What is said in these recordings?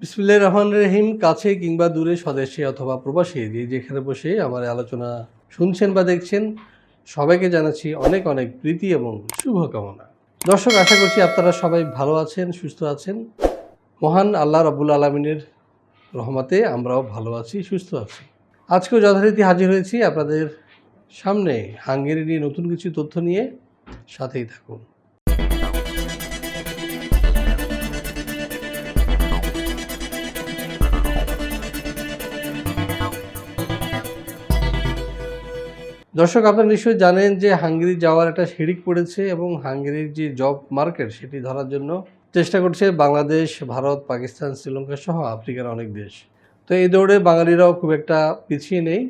বিসমুল্লাহ রহমান রহিম, কাছে কিংবা দূরে স্বদেশে অথবা প্রবাসী, যে যেখানে বসে আমার আলোচনা শুনছেন বা দেখছেন, সবাইকে জানাচ্ছি অনেক অনেক প্রীতি এবং শুভকামনা। দর্শক, আশা করছি আপনারা সবাই ভালো আছেন, সুস্থ আছেন। মহান আল্লাহ রবুল আলমিনের রহমাতে আমরাও ভালো আছি, সুস্থ আছি। আজকেও যথারীতি হাজির হয়েছি আপনাদের সামনে। হাঙ্গেরি নিয়ে নতুন কিছু তথ্য নিয়ে সাথেই থাকুন। দর্শক, আপনারা নিশ্চয়ই জানেন যে হাঙ্গেরি যাওয়ার একটা শিরিক পড়েছে এবং হাঙ্গেরির যে জব মার্কেট, সেটি ধরার জন্য চেষ্টা করছে বাংলাদেশ, ভারত, পাকিস্তান, শ্রীলঙ্কা সহ আফ্রিকার অনেক দেশ। তো এই দৌড়ে বাঙালিরাও খুব একটা পিছিয়ে নেই।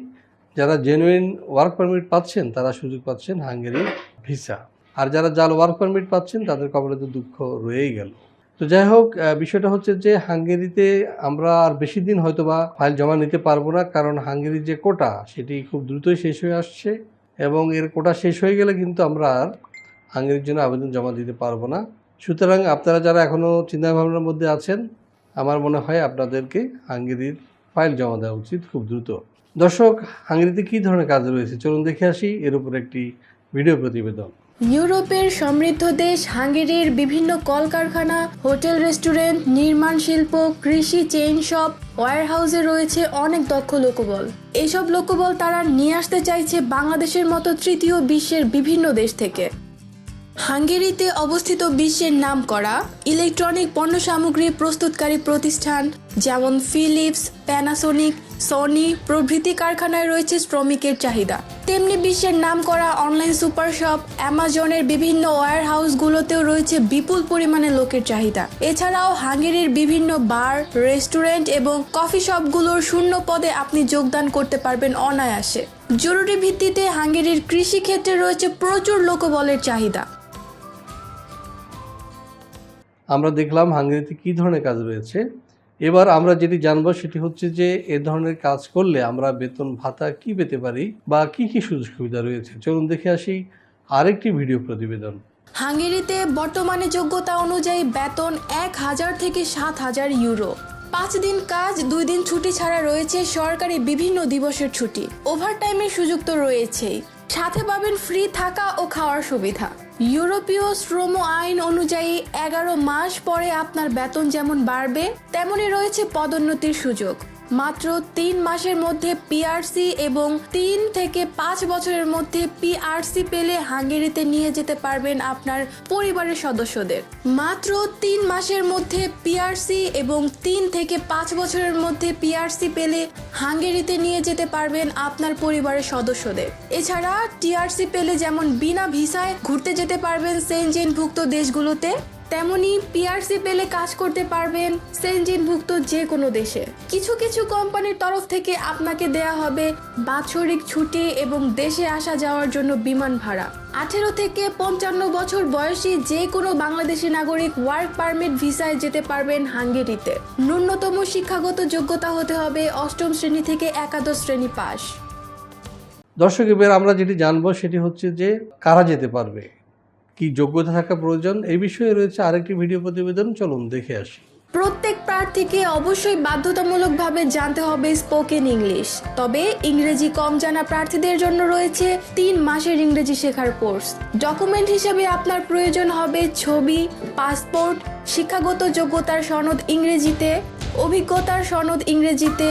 যারা জেনুইন ওয়ার্ক পারমিট পাচ্ছেন, তারা সুযোগ পাচ্ছেন হাঙ্গেরির ভিসা। আর যারা জাল ওয়ার্ক পারমিট পাচ্ছেন, তাদের কবলে তো দুঃখ রয়েই গেল। তো যাই হোক বিষয়টা হচ্ছে যে হাঙ্গেরিতে আমরা আর বেশি দিন হয়তো বা ফাইল জমা নিতে পারব না, কারণ হাঙ্গেরির যে কোটা সেটি খুব দ্রুতই শেষ হয়ে আসছে এবং এর কোটা শেষ হয়ে গেলে কিন্তু আমরা আর হাঙ্গেরির জন্য আবেদন জমা দিতে পারব না। সুতরাং আপনারা যারা এখনও চিন্তাভাবনার মধ্যে আছেন, আমার মনে হয় আপনাদেরকে হাঙ্গেরির ফাইল জমা দেওয়া উচিত খুব দ্রুত। দর্শক, হাঙ্গেরিতে কী ধরনের কাজ রয়েছে? চলুন দেখে আসি, এর উপর একটি ভিডিও প্রতিবেদন। ইউরোপের সমৃদ্ধ দেশ হাঙ্গেরির বিভিন্ন কলকারখানা, হোটেল রেস্টুরেন্ট, নির্মাণ শিল্প, কৃষি চেইন শপ, ওয়ারহাউসে রয়েছে অনেক দক্ষ লোকবল। এইসব লোকবল তারা নিয়ে আসতে চাইছে বাংলাদেশের মতো তৃতীয় বিশ্বের বিভিন্ন দেশ থেকে। হাঙ্গেরিতে অবস্থিত বিশ্বের নাম করা ইলেকট্রনিক পণ্য সামগ্রী প্রস্তুতকারী প্রতিষ্ঠান, যেমন ফিলিপস প্যানাসোনিক সনি প্রভৃতি কারখানায় রয়েছে শ্রমিকের চাহিদা। তেমনি বিশ্বের নাম করা অনলাইন সুপার শপ অ্যামাজনের বিভিন্ন ওয়্যার হাউসগুলোতেও রয়েছে বিপুল পরিমাণে লোকের চাহিদা। এছাড়াও হাঙ্গেরির বিভিন্ন বার রেস্টুরেন্ট এবং কফি শপগুলোর শূন্য পদে আপনি যোগদান করতে পারবেন অনায়াসে। জরুরি ভিত্তিতে হাঙ্গেরির কৃষি ক্ষেত্রে রয়েছে প্রচুর লোকবলের চাহিদা। আমরা দেখলাম হাঙ্গেরিতে কী ধরনের কাজ রয়েছে। এবার আমরা যেটি জানব সেটি হচ্ছে যে এ ধরনের কাজ করলে আমরা বেতন ভাতা কি পেতে পারি বা কি কি সুযোগ সুবিধা রয়েছে? চলুন দেখে আসি আরেকটি ভিডিও প্রতিবেদন। হাঙ্গেরিতে বর্তমানে যোগ্যতা অনুযায়ী বেতন এক হাজার থেকে সাত হাজার ইউরো। পাঁচ দিন কাজ, দুই দিন ছুটি ছাড়া রয়েছে সরকারি বিভিন্ন দিবসের ছুটি। ওভারটাইমের সুযোগ তো রয়েছেই। সাথে পাবেন ফ্রি থাকা ও খাওয়ার সুবিধা। ইউরোপীয় শ্রম আইন অনুযায়ী এগারো মাস পরে আপনার বেতন যেমন বাড়বে, তেমনই রয়েছে পদোন্নতির সুযোগ। মাত্র তিন মাসের মধ্যে পিআরসি এবং তিন থেকে পাঁচ বছরের মধ্যে পিআরসি পেলে হাঙ্গেরিতে নিয়ে যেতে পারবেন আপনার পরিবারের সদস্যদের। মাত্র তিন মাসের মধ্যে পিআরসি এবং তিন থেকে পাঁচ বছরের মধ্যে পিআরসি পেলে হাঙ্গেরিতে নিয়ে যেতে পারবেন আপনার পরিবারের সদস্যদের। এছাড়া টিআরসি পেলে যেমন বিনা ভিসায় ঘুরতে যেতে পারবেন সেনজেনভুক্ত দেশগুলোতে। তেমনি পিআরসি পেলে কাজ করতে পারবেন সেনজিনভুক্ত যে কোনো দেশে। কিছু কিছু কোম্পানির তরফ থেকে আপনাকে দেয়া হবে বাৎসরিক ছুটি এবং দেশে আসা যাওয়ার জন্য বিমান ভাড়া। আঠেরো থেকে পঞ্চান্ন বছর বয়সী যে কোনো বাংলাদেশি নাগরিক ওয়ার্ক পারমিট ভিসায় যেতে পারবেন হাঙ্গেরিতে। ন্যূনতম শিক্ষাগত যোগ্যতা হতে হবে অষ্টম শ্রেণি থেকে একাদশ শ্রেণি পাস দর্শক, এবার আমরা যেটি জানব সেটি হচ্ছে যে কারা যেতে পারবে। কি যোগ্যতা থাকা প্রয়োজন? এই বিষয়ে রয়েছে আরেকটি ভিডিও প্রতিবেদন। চলুন দেখে আসি। প্রত্যেক প্রার্থীকে অবশ্যই বাধ্যতামূলকভাবে জানতে হবে স্পোকেন ইংলিশ। তবে ইংরেজি কম জানা প্রার্থীদের জন্য রয়েছে তিন মাসের ইংরেজি শেখার কোর্স। ডকুমেন্ট হিসেবে আপনার প্রয়োজন হবে ছবি, পাসপোর্ট, শিক্ষাগত যোগ্যতার সনদ ইংরেজিতে, অভিজ্ঞতার সনদ ইংরেজিতে,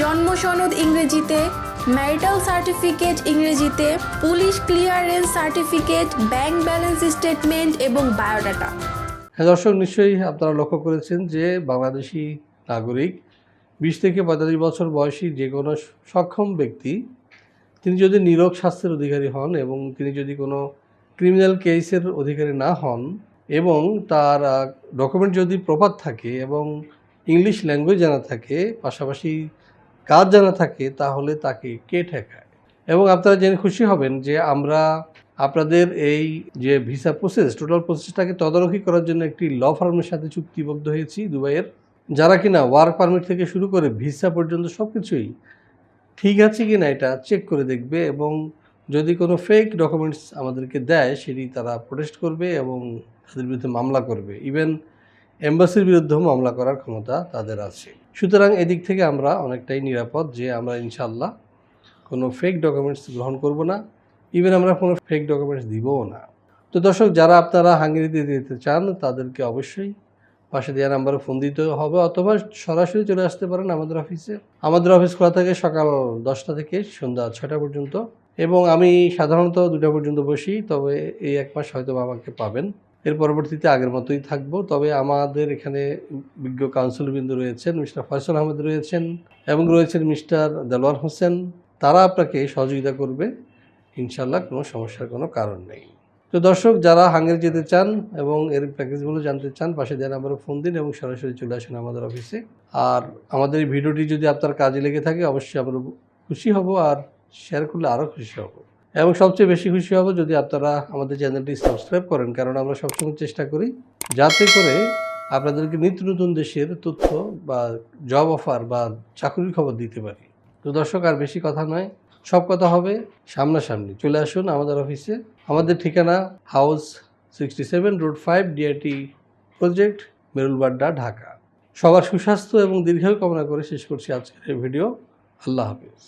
জন্ম সনদ ইংরেজিতে ম্যারিটাল সার্টিফিকেট ইংরেজিতে police clearance certificate bank balance statement এবং বায়োডাটা হ্যাঁ দর্শক, নিশ্চয়ই আপনারা লক্ষ্য করেছেন যে বাংলাদেশি নাগরিক, বিশ থেকে পঁয়তাল্লিশ বছর বয়সী যে কোনো সক্ষম ব্যক্তি, তিনি যদি নিরোগ স্বাস্থ্যের অধিকারী হন এবং তিনি যদি কোনো ক্রিমিনাল কেসের অধিকারী না হন এবং তার ডকুমেন্ট যদি প্রপার থাকে এবং ইংলিশ ল্যাঙ্গুয়েজ জানা থাকে, পাশাপাশি কাজ জানা থাকে, তাহলে তাকে কে ঠেকায়? এবং আপনারা জেনে খুশি হবেন যে আমরা আপনাদের এই যে ভিসা প্রসেস টোটাল প্রসেসটাকে তদারকি করার জন্য একটি ল ফার্মের সাথে চুক্তিবদ্ধ হয়েছি দুবাইয়ের। যারা কিনা ওয়ার্ক পারমিট থেকে শুরু করে ভিসা পর্যন্ত সব কিছুই ঠিক আছে কি না এটা চেক করে দেখবে এবং যদি কোনো ফেক ডকুমেন্টস আমাদেরকে দেয়, সেটি তারা প্রোটেস্ট করবে এবং তাদের বিরুদ্ধে মামলা করবে। ইভেন এম্বাসির বিরুদ্ধেও মামলা করার ক্ষমতা তাদের আছে। সুতরাং এদিক থেকে আমরা অনেকটাই নিরাপদ যে আমরা ইনশাল্লাহ কোনো ফেক ডকুমেন্টস গ্রহণ করব না ইভেন আমরা কোনো ফেক ডকুমেন্টস দিবও না। তো দর্শক, যারা আপনারা হাঙ্গেরিতে দিতে চান, তাদেরকে অবশ্যই পাশে দেওয়া নাম্বারে ফোন দিতে হবে, অথবা সরাসরি চলে আসতে পারেন আমাদের অফিসে। আমাদের অফিস খোলা থাকে সকাল দশটা থেকে সন্ধ্যা ছটা পর্যন্ত এবং আমি সাধারণত দুটা পর্যন্ত বসি, তবে এই এক মাস হয়তো আমাকে পাবেন। এর পরবর্তীতে আগের মতোই থাকব। তবে আমাদের এখানে বিজ্ঞ কাউন্সিলবৃন্দ রয়েছেন, মিস্টার ফয়সাল আহমেদ রয়েছেন এবং রয়েছেন মিস্টার দেলোয়ার হোসেন। তারা আপনাকে সহযোগিতা করবে। ইনশাল্লাহ কোনো সমস্যার কোনো কারণ নেই। তো দর্শক, যারা হাঙ্গেরি যেতে চান এবং এর প্যাকেজগুলো জানতে চান, পাশে দেওয়া নাম্বারে ফোন দিন এবং সরাসরি চলে আসেন আমাদের অফিসে। আর আমাদের এই ভিডিওটি যদি আপনার কাজে লেগে থাকে, অবশ্যই আমরা খুশি হব আর শেয়ার করলে আরও খুশি হব। এবং সবচেয়ে বেশি খুশি হব যদি আপনারা আমাদের চ্যানেলটি সাবস্ক্রাইব করেন, কারণ আমরা সবসময় চেষ্টা করি যাতে করে আপনাদেরকে নিত্য নতুন দেশের তথ্য বা জব অফার বা চাকরির খবর দিতে পারি। তো দর্শক, আর বেশি কথা নয়, সব কথা হবে সামনাসামনি। চলে আসুন আমাদের অফিসে। আমাদের ঠিকানা house sixty seven road five DIT project, Merul Badda, Dhaka. সবার সুস্বাস্থ্য এবং দীর্ঘায়ু কামনা করে শেষ করছি আজকের এই ভিডিও। আল্লাহ হাফিজ।